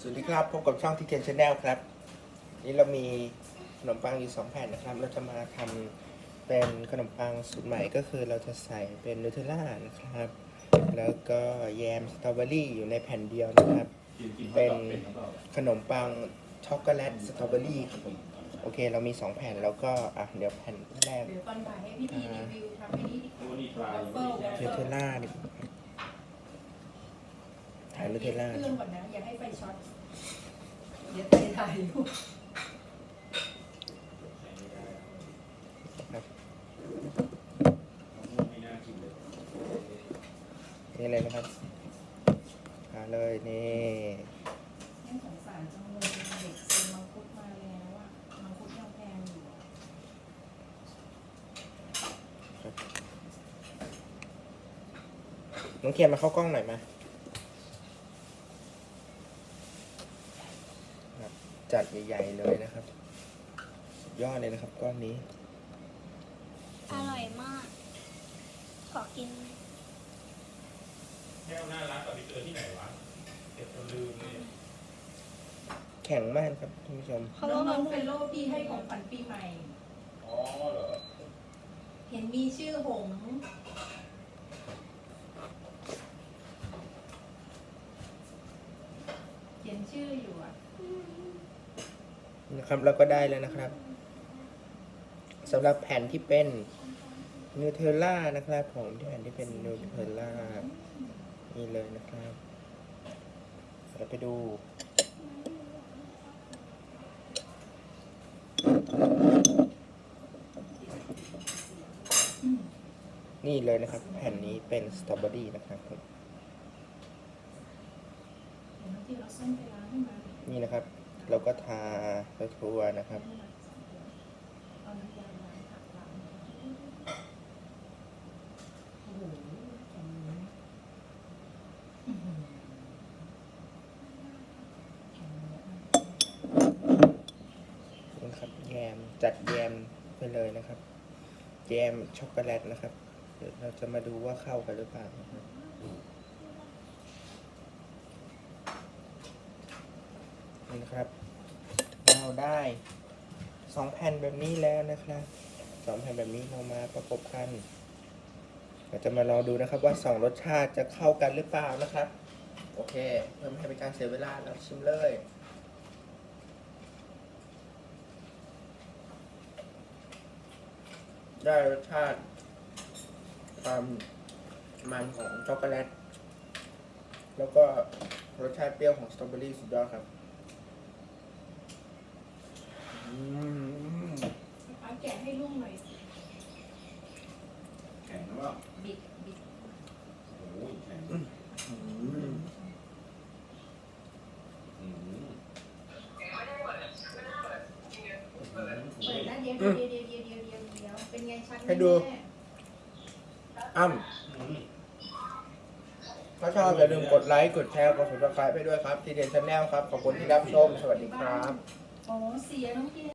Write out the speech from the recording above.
สวัสดีครับ พบกับช่องทีเทนชาแนลครับ นี่เรามีขนมปังอยู่สองแผ่นนะครับ เราจะมาทำเป็นขนมปังสูตรใหม่ก็คือเราจะใส่เป็นนูเทลล่านะครับ แล้วก็แยมสตรอเบอรี่อยู่ในแผ่นเดียวนะครับ เป็นขนมปังช็อกโกแลตสตรอเบอรี่ครับผมโอเค เรามีสองแผ่นแล้วก็อะเดี๋ยวแผ่นแรกเดี๋ยวก่อนบ่ายให้พี่พีรีวิวทำให้นี่วัฟเฟิลวัฟนูเฟิเทลลล่า ดิถ่ายนูเทลล่าเครื่องก่อนนะอย่าให้ไฟช็อตเดี๋ยวถ่ายถ่ายอยู่นี่เลยนะครับหาเลยนี่ยังสงสารจังเลยเด็กซื้อมังคุดมาแล้วอะมังคุดยังแพงอยู่อะน้องเคียนมาเข้ากล้องหน่อยมาครับ จัดใหญ่ๆเลยนะครับสุดยอดเลยนะครับก้อนนี้ อร่อยมาก ขอกิน แก้วน่ารักกับไปเจอที่ไหนวะเก็บจนลืมเลยแข็งมากครับท่านผู้ชม เพราะน้ว่ามัอนงๆเฟลโล่พี่ให้ของขวัญปีใหม่ อ๋อเหรอ เห็นมีชื่อหงส์เขียนชื่ออยู่อะ นะครับเราก็ได้แล้วนะครับสำหรับแผ่นที่เป็นนูเทลล่านะครับผมที่แผ่นที่เป็นนูเทลล่านี่เลยนะครับเราไปดูนี่เลยนะครับ แผ่นนี้เป็นสตรอเบอรี่นะครับผมเดี๋ยวน้องที่เราส้มไปล้างให้มานี่นะครับ เราก็ทาทั่วๆนะครับ นี่ครับแยมจัดแยมไปเลยนะครับ แยมช็อกโกแลตนะครับ เดี๋ยวเราจะมาดูว่าเข้ากันหรือเปล่านะครับนี่นะครับ ได้สองแผ่นแบบนี้แล้วนะครับสองแผ่นแบบนี้เรามาประกบกันเราจะมาลองดูนะครับว่าสองรสชาติจะเข้ากันหรือเปล่านะครับ โอเค เพื่อไม่ให้เป็นการเสียเวลาเราชิมเลยได้รสชาติความมันของช็อกโกแลต แล้วก็รสชาติเปรี้ยวของสตรอเบอรี่สุดยอดครับ เอาแกให้ลุงหน่อยแข็งหรืบิดบิโอ้ยแข็งอืมอืมเดียวเดียวเดียวเดียวเดียวเดียวเป็นไงชักให้ดูมอ้ามถ้าชอบอย่าลืมกดไลค์ กดแชร์ กด subscribe ไปด้วยครับ ทีเด็ดชาแนลครับ ขอบคุณที่รับชม สวัสดีครับ อ๋อเสียน้องเกีย